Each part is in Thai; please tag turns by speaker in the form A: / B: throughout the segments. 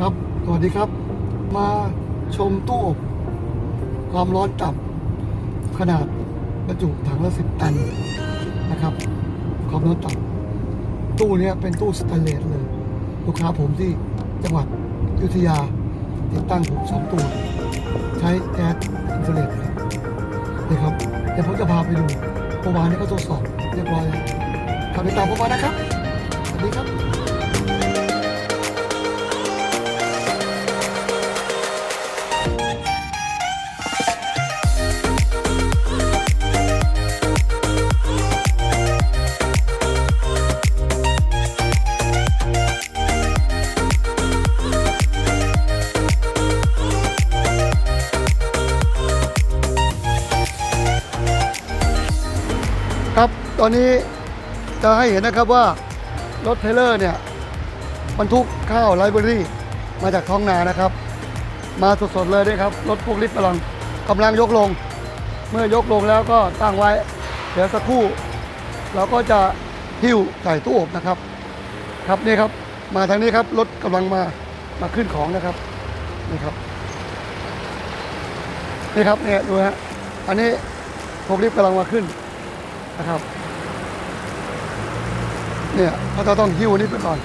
A: ครับ สวัสดีครับ มาชมตู้อบความร้อนต่ำขนาดบรรจุถังละสิบตันนะครับความร้อนต่ำตู้นี้เป็นตู้สแตนเลสเลย ลูกค้าผมที่จังหวัดยุธยาติดตั้งผมสองตัวใช้แก๊สอินฟราเรดนี่ครับเดี๋ยวผมจะพาไปดูเมื่อวานนี้ก็ทดสอบเรียบร้อยแล้วขับไปตามผมมานะครับสวัสดีครับ ตอนนี้จะให้เห็นนะครับว่ารถเทรลเลอร์เนี่ยบรรทุกข้าวไรเบอรี่มาจากท้องนานะครับ มาสดๆเลยด้วยครับ รถพวกลิฟต์กำลังกำลังยกลง เมื่อยกลงแล้วก็ตั้งไว้ เดี๋ยวสักครู่ เราก็จะหิ้วใส่ตู้อบนะครับ ครับนี่ครับมาทางนี้ครับรถกำลังมามาขึ้นของนะครับนี่ครับนี่ครับเนี่ยดูฮะอันนี้พวกลิฟต์กำลังมาขึ้นนะครับ เนี่ยเขาจะต้องหิ้วนี้ไปก่อน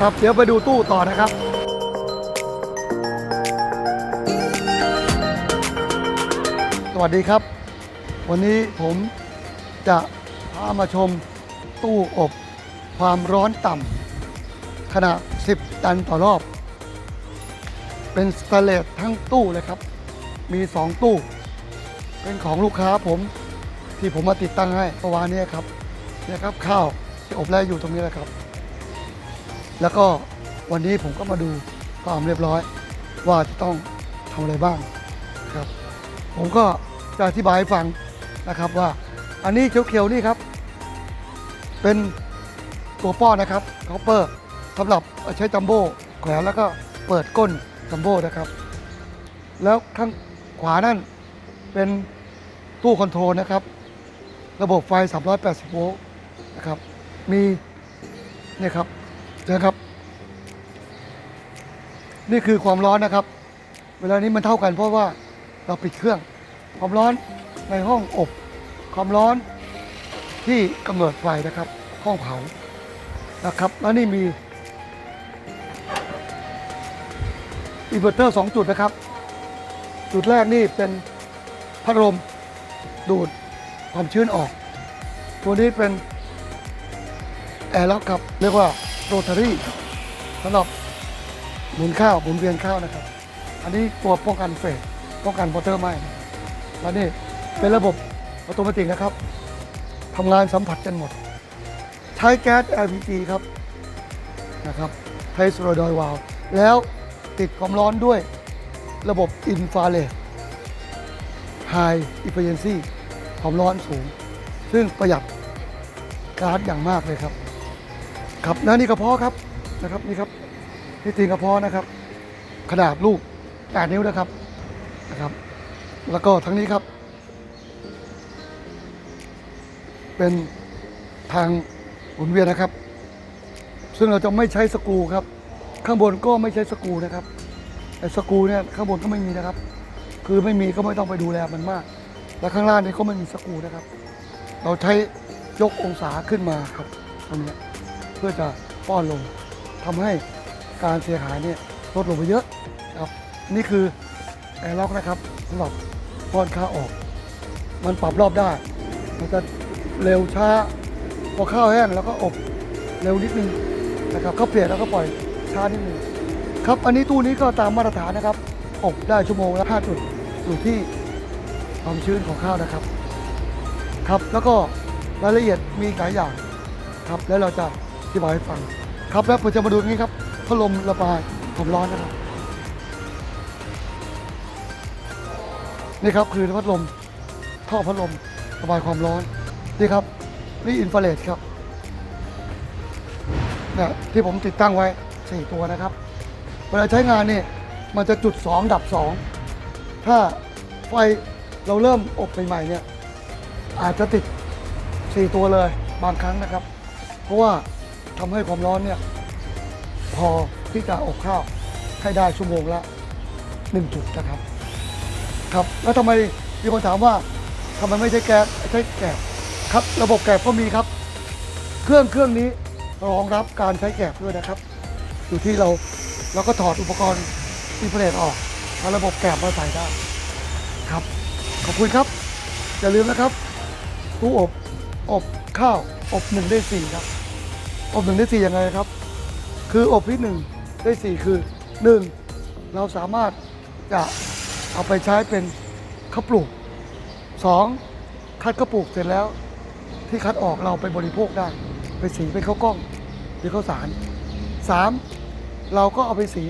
A: ครับเดี๋ยวไปดูตู้ต่อนะครับสวัสดีครับ วันนี้ผมจะพามาชมตู้อบความร้อนต่ำขนาด 10 ตันต่อรอบ เป็นสแตเลสทั้งตู้เลยครับ มี 2 ตู้ เป็นของลูกค้าผม ที่ผมมาติดตั้งให้เมื่อวานนี้ครับเนี่ยครับข้าวที่อบแล้วอยู่ตรงนี้แหละครับ แล้วก็วันนี้ผมก็มาดูความเรียบร้อย ว่าจะต้องทำอะไรบ้างครับ ผมก็จะอธิบายให้ฟังนะครับว่า อันนี้เขียวๆนี่ครับ เป็นตัวป้อนนะครับคอปเปอร์สำหรับใช้จัมโบ้แขวนแล้วก็เปิดก้นจัมโบ้นะครับ แล้วข้างขวานั่นเป็นตู้คอนโทรลนะครับ ระบบไฟ 380 โวลต์นะครับ มีเนี่ยครับเจอครับ นี่คือความร้อนนะครับ เวลานี้มันเท่ากันเพราะว่าเราปิดเครื่อง ความร้อนในห้องอบ ความร้อนที่กำเนิดไฟนะครับ ห้องเผานะครับ แล้วนี่มีอินเวอร์เตอร์ 2 จุดนะครับ จุดแรกนี่เป็นพัดลมดูด ความชื้นออก ตัวนี้เป็นแอร์ล็อกครับ เรียกว่าโรตารี่สำหรับหมุนข้าวหมุนเวียนข้าวนะครับ อันนี้ตัวป้องกันเฟสป้องกันวอเตอร์ไหมแล้วนี่เป็นระบบอัตโนมัตินะครับทำงานสัมผัสกันหมด ใช้แก๊ส LPG ครับนะครับไทสโรดอยวาลแล้วติดความร้อนด้วยระบบอินฟราเรด High Efficiency ความร้อนสูง ซึ่งประหยัดก๊าซอย่างมากเลยครับ ครับและนี่กระเพาะครับนะครับนี่ครับนี่ตีนกระเพาะนะครับ ขนาดลูก8นิ้วนะครับนะครับ แล้วก็ทั้งนี้ครับ เป็นทางหมุนเวียนนะครับ ซึ่งเราจะไม่ใช้สกูครับ ข้างบนก็ไม่ใช้สกูนะครับแต่สกูเนี่ยข้างบนก็ไม่มีนะครับ คือไม่มีก็ไม่ต้องไปดูแลมันมาก และข้างล่างนี่ก็ไม่มีสกูนะครับ เราใช้ยกองศาขึ้นมาครับตรงนี้เพื่อจะป้อนลงทำให้การเสียหายเนี่ยลดลงไปเยอะครับนี่คือแอร์ล็อกนะครับสำหรับป้อนข้าวออก มันปรับรอบได้ มันจะเร็วช้าพอข้าวแห้งแล้วก็อบเร็วนิดนึงนะครับข้าวเปียกแล้วก็ปล่อยช้านิดนึงครับอันนี้ตู้นี้ก็ตามมาตรฐานนะครับอบได้ชั่วโมงละ5จุดอยู่ที่ ความชื้นของข้าวนะครับ ครับแล้วก็รายละเอียดมีหลายอย่างครับ แล้วเราจะอธิบายให้ฟัง ครับแล้วผมจะมาดูงนี้ครับพัดลมระบายความร้อนนะครับ นี่ครับคือพัดลมท่อพัดลมระบายความร้อนนี่ครับนี่อินฟราเรดครับเนี่ยที่ผมติดตั้งไว้ 4 ตัวนะครับ เวลาใช้งานเนี่ยมันจะจุด 2 ดับ 2 ถ้าไฟ เราเริ่มอบใหม่ๆเนี่ยอาจจะติด 4 ตัวเลยบางครั้งนะครับ เพราะว่าทำให้ความร้อนเนี่ยพอที่จะอบข้าวให้ได้ชั่วโมงละ 1 จุดนะครับ ครับ แล้วทำไมมีคนถามว่าทำไมไม่ใช้แก๊สใช้แกบครับ ระบบแกบก็มีครับ เครื่องเครื่องนี้รองรับการใช้แกบด้วยนะครับ อยู่ที่เราเราก็ถอดอุปกรณ์อินเที่ผลิตออกเอาระบบแกบมาใส่ได้ครับ ขอบคุณครับ อย่าลืมนะครับ ตู้อบ อบข้าว อบหนึ่งได้สี่ครับ อบหนึ่งได้สี่ยังไงครับ คืออบที่หนึ่งได้สี่คือหนึ่งเราสามารถจะเอาไปใช้เป็นข้าวปลูกสองคัดข้าวปลูกเสร็จแล้ว ที่คัดออกเราไปบริโภคได้ ไปสีเป็นข้าวกล้องหรือข้าวสารสามเราก็เอาไปสี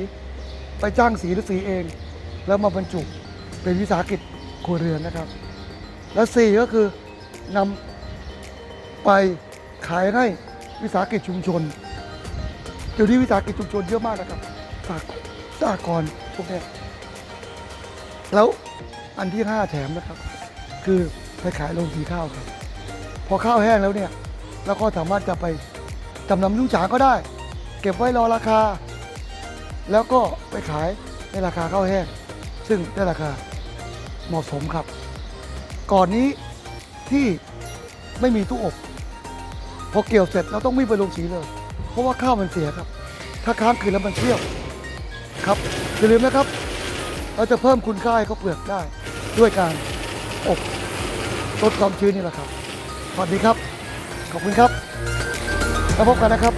A: ไปจ้างสีหรือสีเอง แล้วมาบรรจุเป็นวิสาหกิจ ครัวเรือนนะครับ และสี่ก็คือนำไปขายให้วิสาหกิจชุมชน เดี๋ยวนี้วิสาหกิจชุมชนเยอะมากนะครับสากสากรพวกนี้แล้วอันที่ห้าแถมนะครับ คือไปขายโรงสีข้าวครับ พอข้าวแห้งแล้วเนี่ยเราก็สามารถจะไปจำนำยุ่งฉางก็ได้ เก็บไว้รอราคา แล้วก็ไปขายในราคาข้าวแห้ง ซึ่งได้ราคา เหมาะสมครับ ก่อนนี้ที่ไม่มีตู้อบพอเกี่ยวเสร็จเราต้องวิ่งไปลงสีเลย เพราะว่าข้าวมันเสียครับ ถ้าค้างคืนแล้วมันเชี่ยวครับอย่าลืมนะครับ เราจะเพิ่มคุณค่าให้ข้าเปลือกได้ ด้วยการอบลดความชื้นนี่แหละครับสวัสดีครับ ขอบคุณครับ แล้วพบกันนะครับ